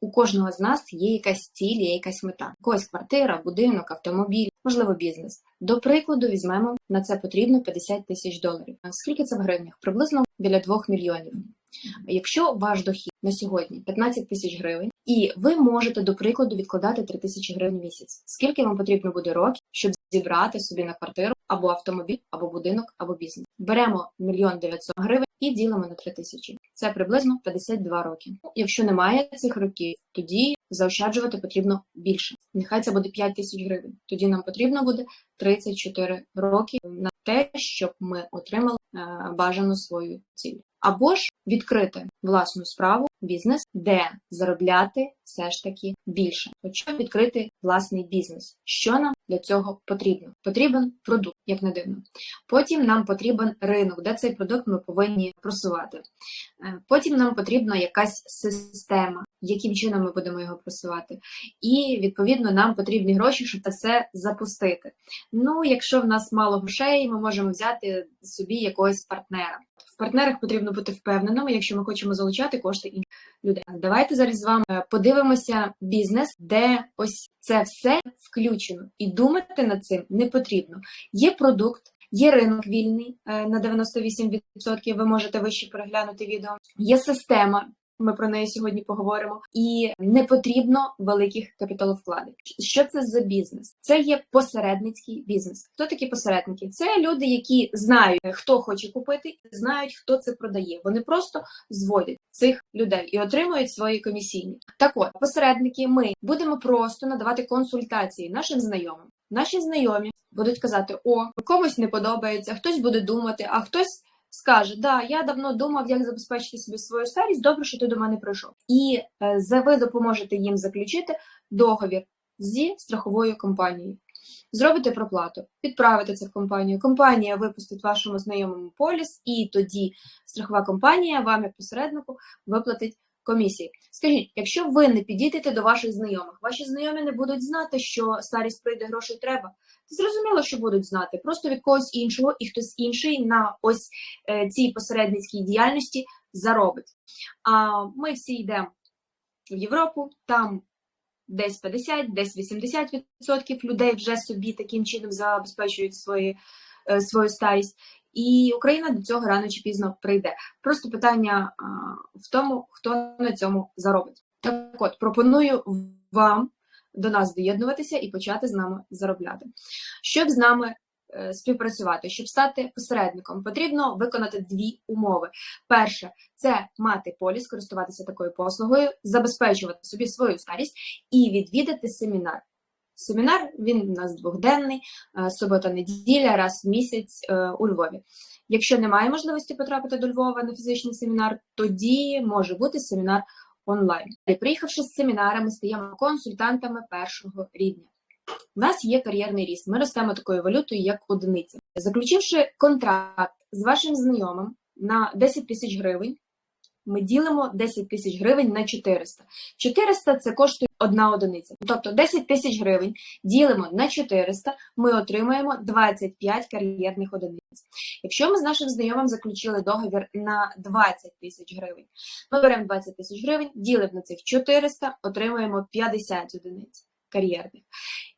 У кожного з нас є якась ціль, є якась мета. Когось квартира, будинок, автомобіль, можливо, бізнес. До прикладу, візьмемо на це потрібно 50 тисяч доларів. Скільки це в гривнях? Приблизно біля 2 мільйонів. Якщо ваш дохід на сьогодні 15 тисяч гривень, і ви можете, до прикладу, відкладати 3 тисячі гривень в місяць. Скільки вам потрібно буде років, щоб зібрати собі на квартиру або автомобіль, або будинок, або бізнес? Беремо мільйон 900 гривень і ділимо на 3 тисячі. Це приблизно 52 роки. Якщо немає цих років, тоді заощаджувати потрібно більше. Нехай це буде 5 тисяч гривень. Тоді нам потрібно буде 34 роки на те, щоб ми отримали е, бажану свою ціль. Або ж відкрити власну справу, бізнес, де заробляти все ж таки більше. Щоб відкрити власний бізнес, що нам для цього потрібно? Потрібен продукт, як не дивно. Потім нам потрібен ринок, де цей продукт ми повинні просувати. Е, Потім нам потрібна якась система, яким чином ми будемо його просувати. І відповідно нам потрібні гроші, щоб це все запустити. Ну, якщо в нас мало грошей, ми можемо взяти собі якогось партнера. В партнерах потрібно бути впевненими, якщо ми хочемо залучати кошти інших людей. Давайте зараз з вами е, подивимося бізнес, де ось це все включено, і думати над цим не потрібно. Є продукт. Є ринок вільний е, на 98%, ви можете вище переглянути відео. Є система, ми про неї сьогодні поговоримо, і не потрібно великих капіталовкладень. Що це за бізнес? Це є посередницький бізнес. Хто такі посередники? Це люди, які знають, хто хоче купити, знають, хто це продає. Вони просто зводять цих людей і отримують свої комісійні. Так от, посередники, ми будемо просто надавати консультації нашим знайомим. Наші знайомі будуть казати: о, комусь не подобається, хтось буде думати, а хтось скаже: Да, я давно думав, як забезпечити собі свою старість. Добре, що ти до мене прийшов. І е, ви допоможете їм заключити договір зі страховою компанією. Зробите проплату, відправите це в компанію. Компанія випустить вашому знайомому поліс, і тоді страхова компанія вам, як посереднику, виплатить комісії. Скажіть, якщо ви не підійдете до ваших знайомих, ваші знайомі не будуть знати, що старість прийде, грошей треба. Зрозуміло, що будуть знати, просто від когось іншого, і хтось інший на ось е, цій посередницькій діяльності заробить. А ми всі йдемо в Європу, там десь 50, десь 80% людей вже собі таким чином забезпечують свої, е, свою старість. І Україна до цього рано чи пізно прийде. Просто питання в тому, хто на цьому заробить. Так от пропоную вам до нас доєднуватися і почати з нами заробляти. Щоб з нами е, співпрацювати, щоб стати посередником, потрібно виконати дві умови. Перше це мати поліс, користуватися такою послугою, забезпечувати собі свою старість і відвідати семінар. Семінар він у нас двохденний, е, субота-неділя, раз в місяць е, у Львові. Якщо немає можливості потрапити до Львова на фізичний семінар, тоді може бути семінар онлайн. І приїхавши з семінара, ми стаємо консультантами першого рівня. У нас є кар'єрний ріст. Ми ростемо такою валютою, як одиниця. Заключивши контракт з вашим знайомим на 10 тисяч гривень, ми ділимо 10 тисяч гривень на 400. 400 – це коштує одна одиниця. Тобто 10 тисяч гривень ділимо на 400, ми отримаємо 25 кар'єрних одиниць. Якщо ми з нашим знайомим заключили договір на 20 тисяч гривень, ми беремо 20 тисяч гривень, ділимо на цих 400, отримуємо 50 одиниць кар'єрних.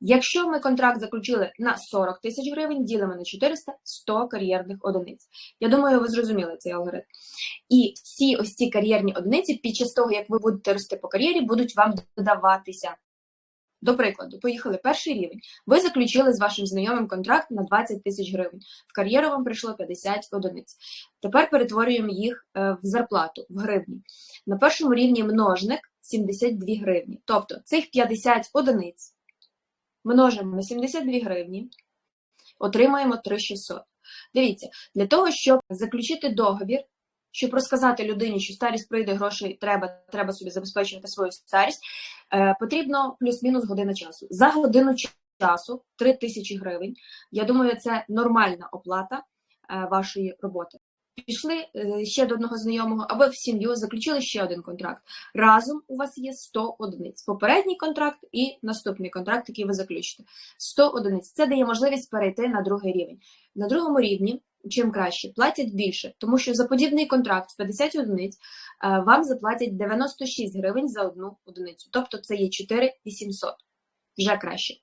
Якщо ми контракт заключили на 40 тисяч гривень, ділимо на 400 100 кар'єрних одиниць. Я думаю, ви зрозуміли цей алгоритм. І всі ось ці кар'єрні одиниці під час того, як ви будете рости по кар'єрі, будуть вам додаватися. До прикладу, поїхали перший рівень. Ви заключили з вашим знайомим контракт на 20 тисяч гривень. В кар'єру вам прийшло 50 одиниць. Тепер перетворюємо їх е, в зарплату, в гривні. На першому рівні множник 72 гривні. Тобто цих 50 одиниць множимо на 72 гривні, отримаємо 3600. Дивіться, для того, щоб заключити договір, щоб розказати людині, що старість прийде, грошей треба, треба собі забезпечувати свою старість, е, потрібно плюс-мінус година часу. За годину часу 3 тисячі гривень. Я думаю, це нормальна оплата е, вашої роботи. Пішли е, ще до одного знайомого, або в сім'ю заключили ще один контракт. Разом у вас є 100 одиниць. Попередній контракт і наступний контракт, який ви заключите. 100 одиниць. Це дає можливість перейти на другий рівень. На другому рівні чим краще, платять більше, тому що за подібний контракт в 50 одиниць е, вам заплатять 96 гривень за одну одиницю, тобто це є 4800, вже краще.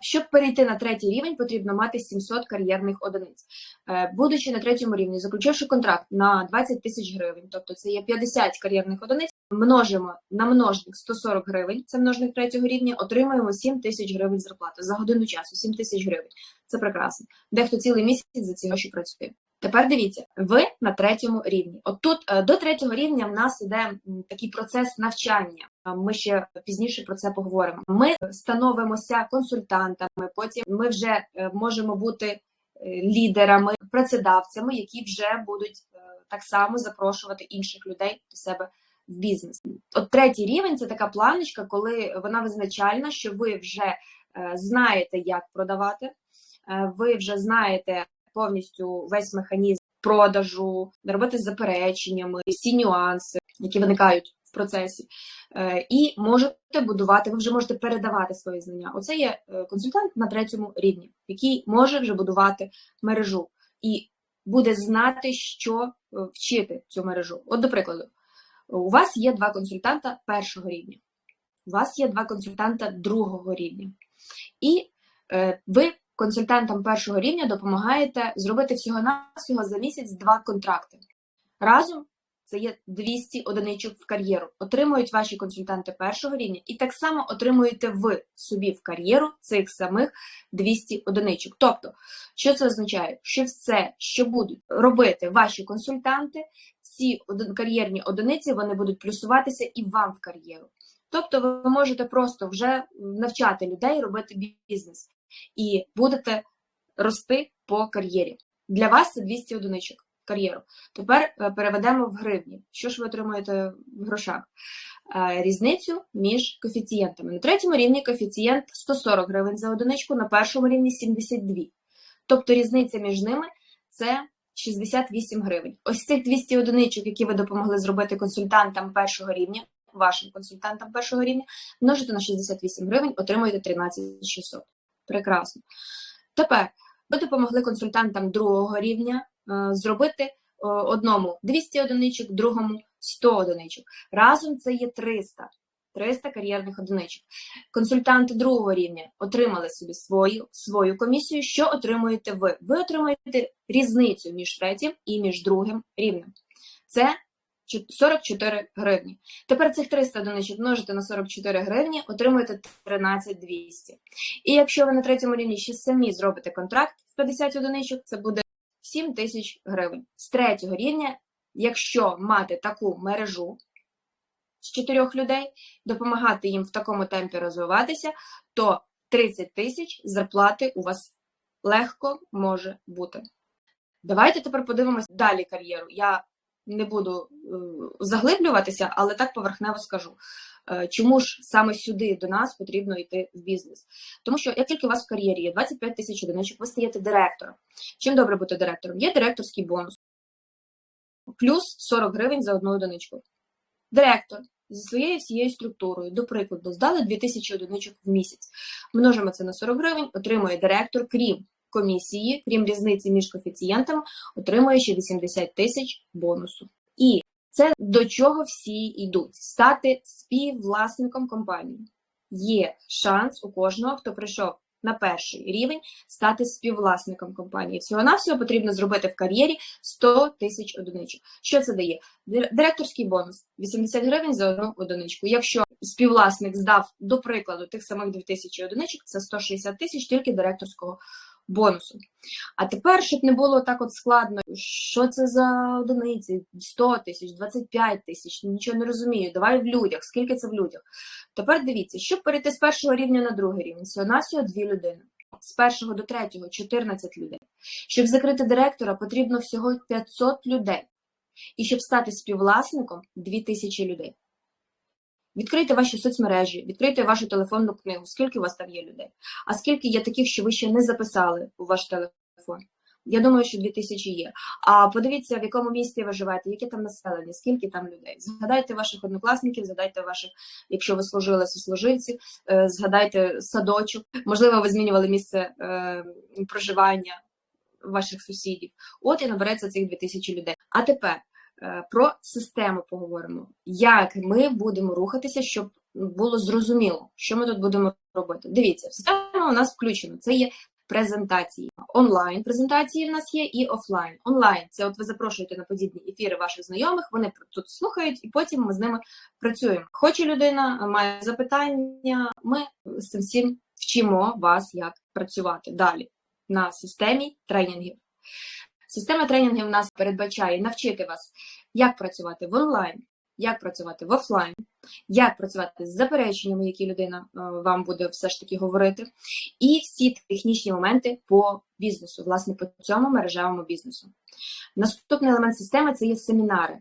Щоб перейти на третій рівень, потрібно мати 700 кар'єрних одиниць. Е, Будучи на третьому рівні, заключивши контракт на 20 тисяч гривень, тобто це є 50 кар'єрних одиниць, множимо на множник 140 гривень, це множник третього рівня, отримуємо 7 тисяч гривень зарплати за годину часу, 7 тисяч гривень. Це прекрасно. Дехто цілий місяць за ці гроші працює. Тепер дивіться, ви на третьому рівні. От тут е, до третього рівня в нас іде такий процес навчання. Ми ще пізніше про це поговоримо. Ми становимося консультантами. Потім ми вже е, можемо бути е, лідерами, працедавцями, які вже будуть е, так само запрошувати інших людей до себе в бізнес. От третій рівень це така планочка, коли вона визначальна, що ви вже е, знаєте, як продавати, е, ви вже знаєте повністю весь механізм продажу, робити з запереченнями, всі нюанси, які виникають в процесі, Е, і можете будувати, ви вже можете передавати свої знання. Оце є е, консультант на третьому рівні, який може вже будувати мережу і буде знати, що е, вчити цю мережу. От, до прикладу, у вас є два консультанта першого рівня, у вас є два консультанта другого рівня, і ви консультантам першого рівня допомагаєте зробити всього-навсього за місяць два контракти. Разом це є 200 одиничок в кар'єру. Отримують ваші консультанти першого рівня, і так само отримуєте ви собі в кар'єру цих самих 200 одиничок. Тобто, що це означає? Що все, що будуть робити ваші консультанти, ці кар'єрні одиниці вони будуть плюсуватися і вам в кар'єру. Тобто, ви можете просто вже навчати людей робити бізнес і будете рости по кар'єрі. Для вас це 200 одиничок кар'єру. Тепер е, переведемо в гривні. Що ж ви отримуєте в грошах? Е, Різницю між коефіцієнтами. На третьому рівні коефіцієнт 140 гривень за одиничку, на першому рівні 72. Тобто різниця між ними це 68 гривень. Ось цих 200 одиничок, які ви допомогли зробити консультантам першого рівня, вашим консультантам першого рівня, множите на 68 гривень, отримуєте 13 600. Прекрасно. Тепер ви допомогли консультантам другого рівня е, зробити е, одному 200 одиничок, другому 100 одиничок. Разом це є 300. 300 кар'єрних одиничок. Консультанти другого рівня отримали собі свою, свою комісію. Що отримуєте ви? Ви отримуєте різницю між третім і між другим рівнем. Це 44 гривні. Тепер цих 300 одиничок множите на 44 гривні, отримуєте 13 200. І якщо ви на третьому рівні ще самі зробите контракт в 50 одиничок, це буде 7 тисяч гривень. З третього рівня, якщо мати таку мережу з чотирьох людей, допомагати їм в такому темпі розвиватися, то 30 тисяч зарплати у вас легко може бути. Давайте тепер подивимось далі кар'єру. Я не буду е, заглиблюватися, але так поверхнево скажу. Е, Чому ж саме сюди до нас потрібно йти в бізнес? Тому що як тільки у вас в кар'єрі є 25 тисяч одиничок, ви стаєте директором. Чим добре бути директором? Є директорський бонус. Плюс 40 гривень за одну одиничку. Директор зі своєю всією структурою, до прикладу, здали 2000 одиничок в місяць. Множимо це на 40 гривень, отримує директор, крім комісії, крім різниці між коефіцієнтами, отримує ще 80 тисяч бонусу. І це до чого всі йдуть: стати співвласником компанії. Є шанс у кожного, хто прийшов на перший рівень, стати співвласником компанії. Всього навсього потрібно зробити в кар'єрі 100 тисяч одиничок. Що це дає? Директорський бонус 80 гривень за одну одиничку. Якщо співвласник здав, до прикладу, тих самих 2000 одиничок, це 160 тисяч тільки директорського бонусу. А тепер, щоб не було так от складно, що це за одиниці, 100 тисяч, 25 тисяч, нічого не розумію. Давай в людях, скільки це в людях. Тепер дивіться, щоб перейти з першого рівня на другий рівень, всього навсього дві людини. З першого до третього 14 людей. Щоб закрити директора, потрібно всього 500 людей. І щоб стати співвласником 2000 людей. Відкрийте ваші соцмережі, відкрийте вашу телефонну книгу, скільки у вас там є людей. А скільки є таких, що ви ще не записали у ваш телефон? Я думаю, що 2000 є. А подивіться, в якому місті ви живете, яке там населення, скільки там людей. Згадайте ваших однокласників, згадайте ваших, якщо ви служили сослуживців, е, згадайте садочок. Можливо, ви змінювали місце е, проживання. ваших сусідів. От і набереться цих 2000 людей. А тепер про систему поговоримо. Як ми будемо рухатися, щоб було зрозуміло, що ми тут будемо робити. Дивіться, система у нас включена. Це є презентації. Онлайн презентації в нас є і офлайн. Онлайн це от ви запрошуєте на подібні ефіри ваших знайомих, вони тут слухають, і потім ми з ними працюємо. Хоче людина, має запитання. Ми з цим всім вчимо вас, як працювати далі на системі тренінгів. Система тренінгів в нас передбачає навчити вас, як працювати в онлайн, як працювати в офлайн, як працювати з запереченнями, які людина е, вам буде все ж таки говорити, і всі технічні моменти по бізнесу, власне, по цьому мережевому бізнесу. Наступний елемент системи це є семінари.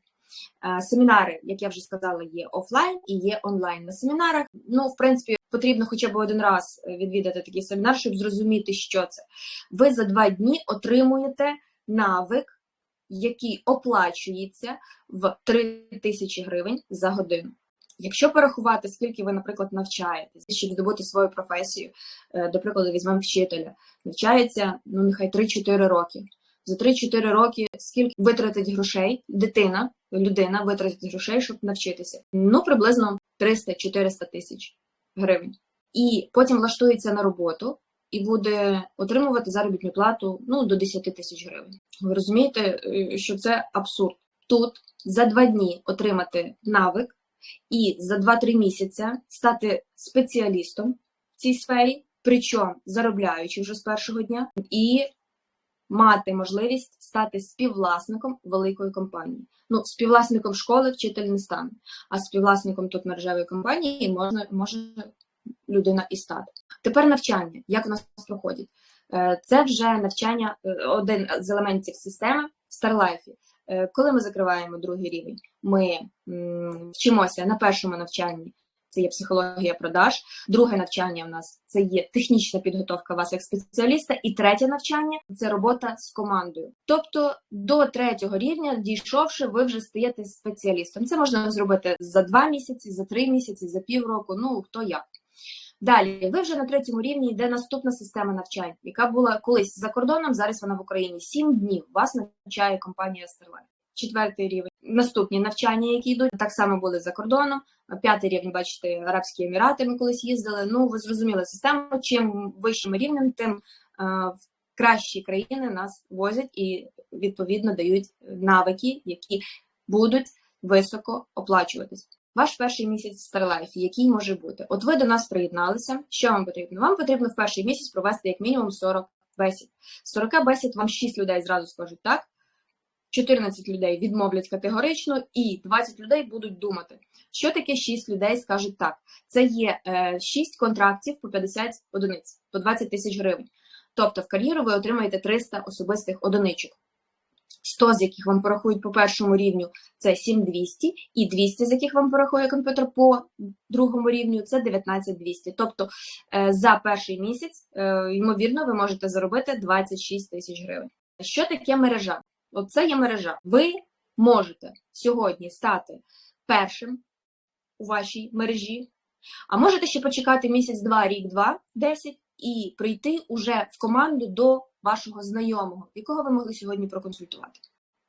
Е, Семінари, як я вже сказала, є офлайн і є онлайн. На семінарах, ну, в принципі, потрібно хоча б один раз е, відвідати такий семінар, щоб зрозуміти, що це. Ви за два дні отримуєте навик, який оплачується в 3 тисячі гривень за годину. Якщо порахувати, скільки ви, наприклад, навчаєтесь, щоб здобути свою професію, е, до прикладу, візьмемо вчителя, навчається ну нехай 3-4 роки. За 3-4 роки скільки витратить грошей дитина, людина витратить грошей, щоб навчитися. Ну, приблизно 300-400 тисяч гривень. І потім влаштується на роботу і буде отримувати заробітну плату ну, до 10 тисяч гривень. Ви розумієте, е, що це абсурд. Тут за два дні отримати навик і за 2-3 місяця стати спеціалістом в цій сфері, причому заробляючи вже з першого дня, і мати можливість стати співвласником великої компанії. Ну, співвласником школи вчитель не стане, а співвласником тут мережевої компанії можна може людина і стати. Тепер навчання, як у нас проходить? Е, Це вже навчання, е, один з елементів системи в StarLife. Е, Коли ми закриваємо другий рівень, ми вчимося на першому навчанні. Це є психологія продаж. Друге навчання в нас це є технічна підготовка вас як спеціаліста, і третє навчання це робота з командою. Тобто до третього рівня, дійшовши, ви вже стаєте спеціалістом. Це можна зробити за два місяці, за три місяці, за півроку. Ну хто як. Далі, ви вже на третьому рівні йде наступна система навчань, яка була колись за кордоном, зараз вона в Україні. Сім днів вас навчає компанія Starlight. Четвертий рівень. Наступні навчання, які йдуть, так само були за кордоном. П'ятий рівень, бачите, Арабські Емірати ми колись їздили. Ну, ви зрозуміли систему. Чим вищим рівнем, тим е, в кращі країни нас возять і відповідно дають навики, які будуть високо оплачуватись. Ваш перший місяць StarLife, який може бути? От ви до нас приєдналися. Що вам потрібно? Вам потрібно в перший місяць провести як мінімум 40 бесід. З 40 бесід вам 6 людей зразу скажуть так. 14 людей відмовлять категорично, і 20 людей будуть думати, що таке 6 людей скажуть так. Це є е, 6 контрактів по 50 одиниць, по 20 тисяч гривень. Тобто в кар'єру ви отримаєте 300 особистих одиничок. 100 з яких вам порахують по першому рівню, це 7200, і 200, з яких вам порахує комп'ютер по другому рівню, це 19200. Тобто е, за перший місяць, е, ймовірно, ви можете заробити 26 тисяч гривень. Що таке мережа? Оце є мережа. Ви можете сьогодні стати першим у вашій мережі, а можете ще почекати місяць-два, рік-два, 10 і прийти уже в команду до вашого знайомого, якого ви могли сьогодні проконсультувати.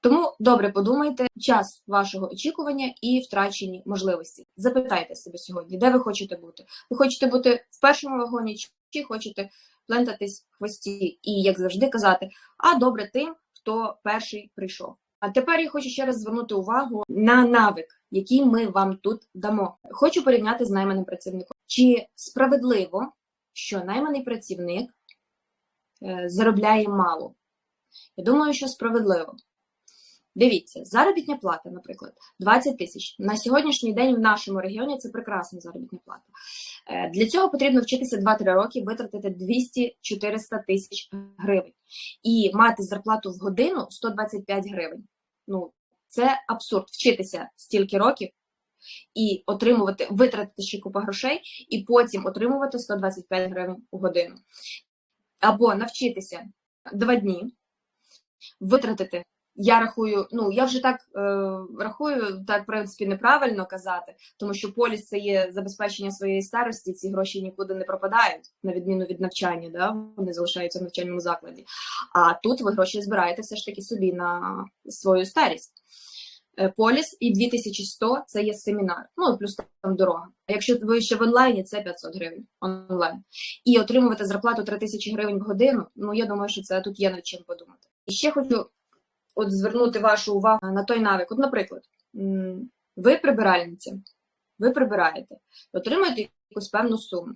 Тому добре подумайте час вашого очікування і втрачені можливості. Запитайте себе сьогодні, де ви хочете бути. Ви хочете бути в першому вагоні, чи хочете плентатись в хвості, і, як завжди, казати, а добре тим, хто перший прийшов. А тепер я хочу ще раз звернути увагу на навик, який ми вам тут дамо. Хочу порівняти з найманим працівником. Чи справедливо, що найманий працівник е, заробляє мало? Я думаю, що справедливо. Дивіться, заробітня плата, наприклад, 20 тисяч. На сьогоднішній день в нашому регіоні це прекрасна заробітня плата. Е, Для цього потрібно вчитися 2-3 роки, витратити 200-400 тисяч гривень і мати зарплату в годину 125 гривень. Ну, це абсурд. Вчитися стільки років і отримувати, витратити ще купу грошей, і потім отримувати 125 гривень у годину. Або навчитися 2 дні, витратити я рахую, ну я вже так е, рахую, так в принципі неправильно казати, тому що поліс це є забезпечення своєї старості. Ці гроші нікуди не пропадають, на відміну від навчання, да вони залишаються в навчальному закладі. А тут ви гроші збираєте все ж таки собі на свою старість. Е, Поліс і 2100 це є семінар, ну плюс там дорога. А якщо ви ще в онлайні, це 500 гривень онлайн. І отримувати зарплату 3000 гривень в годину. Ну я думаю, що це тут є над чим подумати. І ще хочу от звернути вашу увагу на той навик. От, наприклад, ви прибиральниця, ви прибираєте, отримуєте якусь певну суму.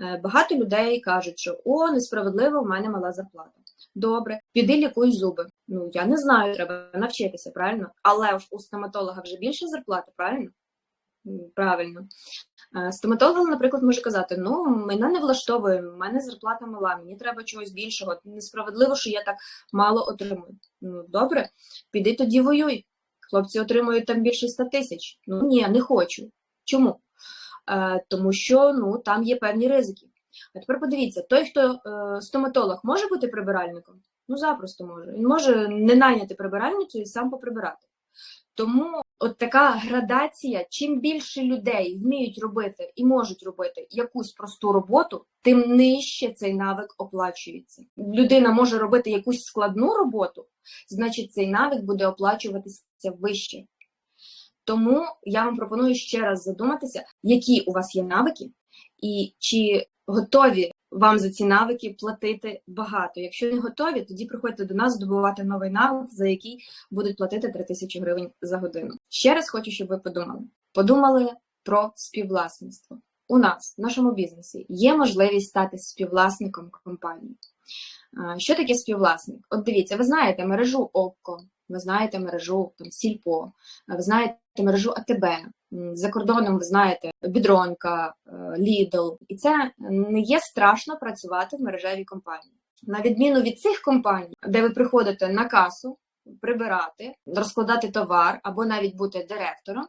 Е, Багато людей кажуть, що о, несправедливо, в мене мала зарплата. Добре, піди лікуй зуби. Ну я не знаю, треба навчитися, правильно? Але ж у стоматолога вже більше зарплати, правильно? Правильно. Е, Стоматолог, наприклад, може казати: ну, мене не влаштовує, в мене зарплата мала, мені треба чогось більшого. Несправедливо, що я так мало отримую. Ну, добре, піди тоді воюй. Хлопці отримують там більше 100 тисяч. Ну ні, не хочу. Чому? Е, тому що ну, там є певні ризики. А тепер подивіться, той, хто е, стоматолог, може бути прибиральником? Ну, запросто може. Він може не найняти прибиральницю і сам поприбирати. Тому от така градація, чим більше людей вміють робити і можуть робити якусь просту роботу, тим нижче цей навик оплачується. Людина може робити якусь складну роботу, значить цей навик буде оплачуватися вище. Тому я вам пропоную ще раз задуматися, які у вас є навики, і чи готові вам за ці навики платити багато. Якщо не готові, тоді приходьте до нас здобувати новий навик, за який будуть платити 3 тисячі гривень за годину. Ще раз хочу, щоб ви подумали. Подумали про співвласництво. У нас в нашому бізнесі є можливість стати співвласником компанії. Що таке співвласник? От дивіться, ви знаєте мережу ОККО, ви знаєте мережу там, Сільпо, ви знаєте мережу АТБ. За кордоном ви знаєте Бідронка, Лідл. І це не є страшно працювати в мережевій компанії. На відміну від цих компаній, де ви приходите на касу, прибирати, розкладати товар або навіть бути директором,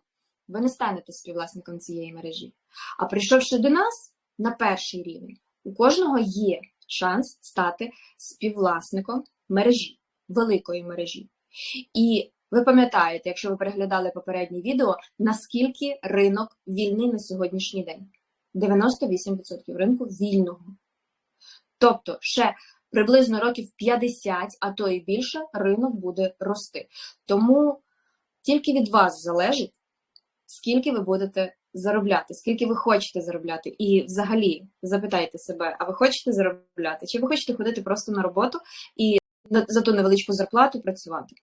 ви не станете співвласником цієї мережі. А прийшовши до нас на перший рівень, у кожного є шанс стати співвласником мережі, великої мережі. І ви пам'ятаєте, якщо ви переглядали попереднє відео, наскільки ринок вільний на сьогоднішній день? 98% ринку вільного. Тобто, ще приблизно років 50, а то і більше, ринок буде рости. Тому тільки від вас залежить, скільки ви будете заробляти, скільки ви хочете заробляти. І взагалі запитайте себе, а ви хочете заробляти? Чи ви хочете ходити просто на роботу і за ту невеличку зарплату працювати?